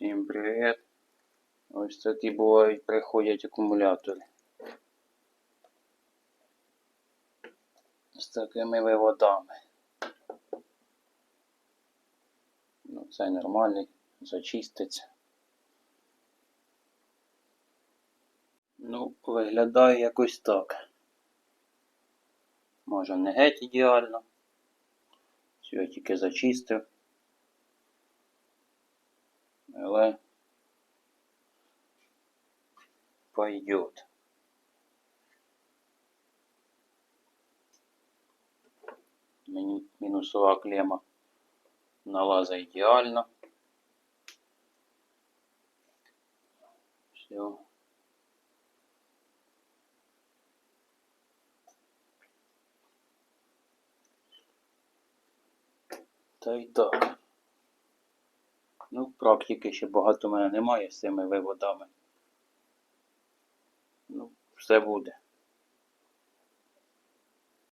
Всім привіт. Ось такі бувають, приходять акумулятори. З такими виводами. Ну, це нормальний, зачиститься. Ну, виглядає якось так. Може не геть ідеально. Все, я тільки зачистив. Але пойдет. Мені мінусова клема налаза ідеально. Все. Та й так. Практики ще багато в мене немає з цими виводами. Ну, все буде.